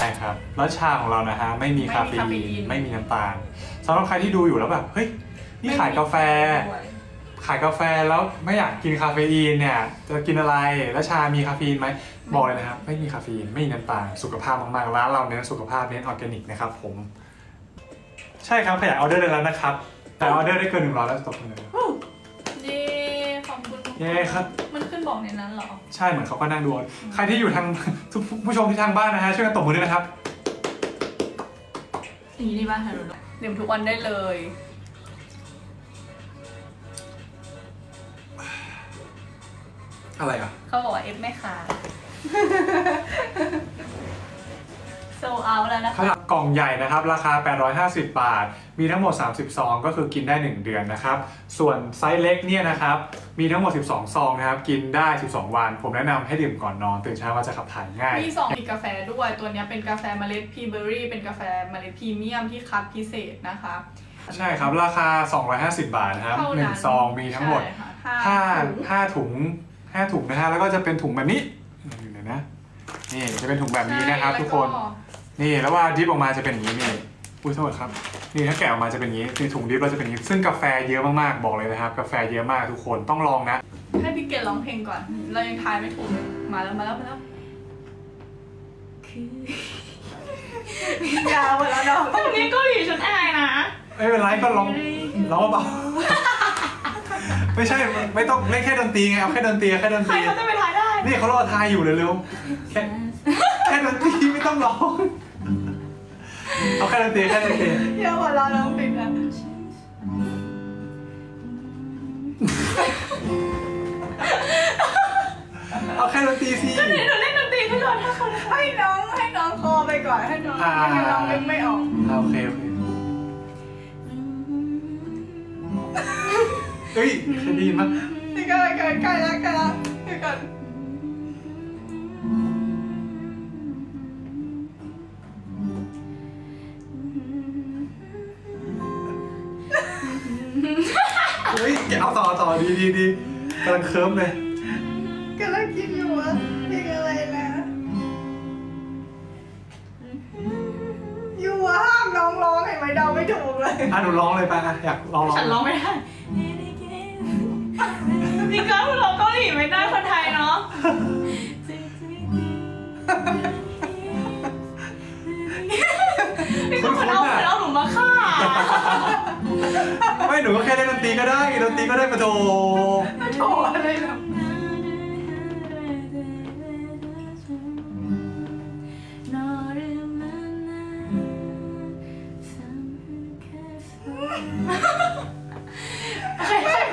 ใช่ครับแล้วชาของเรานะฮะไม่มีคาเฟไม่มีคาเฟอีอีนนไม่มีน้ำตาลสำหรับใครที่ดูอยู่แล้วแบบเฮ้ยนี่ขายกาแฟด้วยขายกาแฟแล้วไม่อยากกินคาเฟอีนเนี่ยจะกินอะไรแล้วชามีคาเฟอีนไหมบอกเลยนะครับไม่มีคาเฟอีนไม่มีน้ำตาลสุขภาพมากๆร้านเราเน้นสุขภาพเน้นออร์แกนิกนะครับผม ใช่ครับขยายออเดอร์ได้แล้วนะครับ แต่ออเดอร์ได้เกินหนึ่งร้อยแล้วตกเลยเย้ขอบคุณเย้ครับ มันขึ้นบอกในนั้นเหรอ ใช่เหมือนเขาก็นั่งดูใครที่อยู่ทางทุกผู้ชมที่ทางบ้านนะฮะช่วยกันตบมือด้วยนะครับ อย่างนี้ดีป่ะฮารุโนะดื่มทุกวันได้เลย อะไรอะ เขาบอกว่าเอฟไม่ขาด โซเอาแล้วนะขนาดกล่องใหญ่นะครับ ราคา 850 บาท มีทั้งหมด 30 ซอง ก็คือกินได้ 1 เดือนนะครับ ส่วนไซส์เล็กเนี่ยนะครับ มีทั้งหมด 12 ซองนะครับ กินได้ 12 วัน ผมแนะนำให้ดื่มก่อนนอน ตื่นเช้าว่าจะขับถ่ายง่าย มีสองมีกาแฟด้วย ตัวเนี้ยเป็นกาแฟเมล็ดพีเบอรี่ เป็นกาแฟเมล็ดพรีเมียมที่คัดพิเศษนะคะ ใช่ครับ ราคา 250 บาทนะครับเท่านั้น1ซองมีทั้งหมด ใช่ค่ะห้า5ถุง5ถุง5ถุงนะฮะแล้วก็จะเป็นถุงแบบนี้อยู่ไหนนะนี่จะเป็นถุงแบบนี้นะครับ ใช่ทุกคนแล้ว นี่แล้วว่าดิฟออกมาจะเป็นอย่างนี้นี่อุ้ยโทษครับนี่ถ้าแกะออกมาจะเป็นอย่างนี้ในถุงดิฟเราจะเป็นอย่างนี้ ซึ่งกาแฟเยอะมากๆบอกเลยนะครับ กาแฟเยอะมากทุกคนต้องลองนะ ให้พี่เกดร้องเพลงก่อน เรายังทายไม่ถูกเลยมาแล้วมาแล้วมาแล้วยาวไปแล้วเนาะตรงนี้เกาหลีฉันอายนะ ไม่เป็นไรก็ลองร้องเบาๆไม่ใช่ไม่ต้องเล่นแค่ดนตรีไงเอาแค่ดนตรีแค่ดนใคตรรีเขาจะไปทายได้ นี่เขารอทายอยู่เร็วๆแค่แค่ดนตรี ไม่ต้องร้อง เอาแค่ดนตรีแค่ดนตรีเดี๋ยวหัวเราะน้องปิดอะเอาแค่ดนตรีสิเดี๋ยวหนูเล่นดนตรีให้ก่อนถ้าคนให้น้องให้น้องคอไปก่อนให้น้องอ่าไม่งั้นน้องนึกไม่ออกอ่าโอเคโอเคเฮ้ยเคยได้ยินมั้ยนี่ก็ใกล้ใกล้แล้วใกล้แล้วเดี๋ยวก่อน ต่อต่อดีดีดีกำลังเคิร์มเลยกำลังคิดอยู่ว่าเพลงอะไรนะอยู่ว่าห้ามน้องร้องเห็นไหมเดาไม่ถูกเลยอะหนูร้องเลยป่ะอะอยากลองร้องฉันร้องไม่ได้นี่ก็ร้องเกาหลีไม่ได้คนไทยเนาะ หนูก็แค่เล่นดนตรีก็ได้ดนตรีก็ได้มาโถมาโชว์อะไรนะ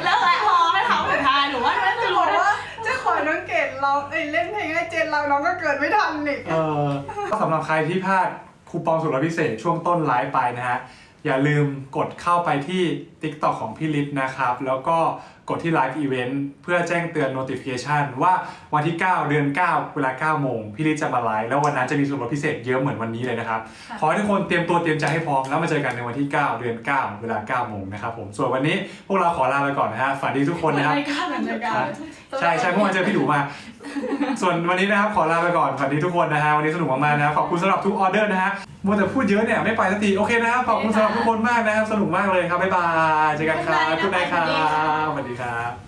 แล้วพอให้เขาเผื่อทายหรือว่าจะบอกว่าจะขอน้งเกดร้องเอ้ยเล่นเพลงให้เจนเราน้องก็เกิดไม่ทันอีกเออสำหรับใครที่พลาดคูปองสุดพิเศษช่วงต้นไลฟ์ไปนะฮะ อย่าลืมกดเข้าไปที่ TikTok ของพี่ลิศนะครับ แล้วก็ กดที่ Live Event เพื่อแจ้งเตือน notification ว่าวันที่ 9 เดือน 9 เวลา 9 โมง พี่ลิศจะมาไลฟ์แล้ววันนั้นจะมีส่วนลดพิเศษเยอะเหมือนวันนี้เลยนะครับ ขอให้ทุกคนเตรียมตัวเตรียมใจให้พร้อม แล้วมาเจอกันในวันที่ 9 เดือน 9 เวลา 9 โมงนะครับผม ส่วนวันนี้พวกเราขอลาไปก่อนนะฮะฝันดีทุกคนนะครับรายการเหมือนรายการใช่ใช่เมื่อวานเจอพี่ดูมา ส่วนวันนี้นะครับขอลาไปก่อนสวัสดีทุกคนนะฮะวันนี้สนุกมากๆนะครับขอบคุณสำหรับทุกออเดอร์นะฮะมัวแต่พูดเยอะเนี่ยไม่ไปสักทีโอเคนะครับขอบคุณสำหรับทุกคนมากนะครับสนุกมากเลยครับบ๊ายบายเจอกันครับบ๊ายบายทุกนายครัสวัสดีค่ะบสวัสดีครับ